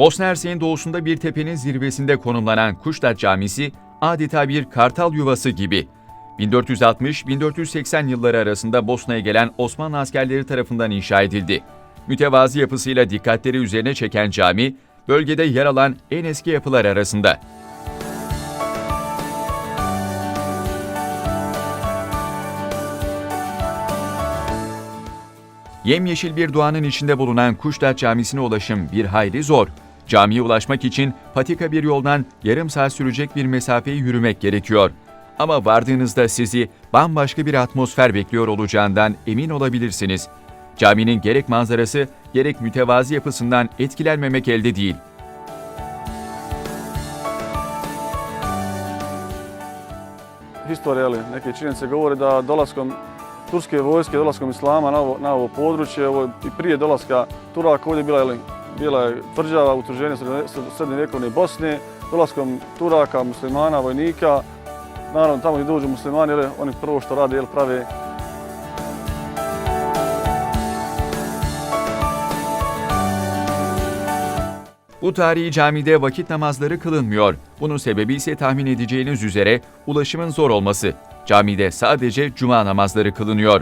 Bosna Hersek'in doğusunda bir tepenin zirvesinde konumlanan Kuştaş Camisi adeta bir kartal yuvası gibi. 1460-1480 yılları arasında Bosna'ya gelen Osmanlı askerleri tarafından inşa edildi. Mütevazi yapısıyla dikkatleri üzerine çeken cami, bölgede yer alan en eski yapılar arasında. Yemyeşil bir doğanın içinde bulunan Kuşdaç Camisi'ne ulaşım bir hayli zor. Camiye ulaşmak için patika bir yoldan yarım saat sürecek bir mesafeyi yürümek gerekiyor. Ama vardığınızda sizi bambaşka bir atmosfer bekliyor olacağından emin olabilirsiniz. Caminin gerek manzarası gerek mütevazi yapısından etkilenmemek elde değil. Historija, neke činjenice govore da dolaskom turske vojske, dolaskom islama na ovo, na ovo područje, ovo i prije dolaska Turaka ovdje bila, je bila je tvrđava utuženja srednjevjekovne Bosne, dolaskom Turaka, muslimana, vojnika, naravno tamo gdje dođu muslimani, oni prvo što rade, jel, prave Bu tarihi camide vakit namazları kılınmıyor. Bunun sebebi ise tahmin edeceğiniz üzere ulaşımın zor olması. Camide sadece cuma namazları kılınıyor.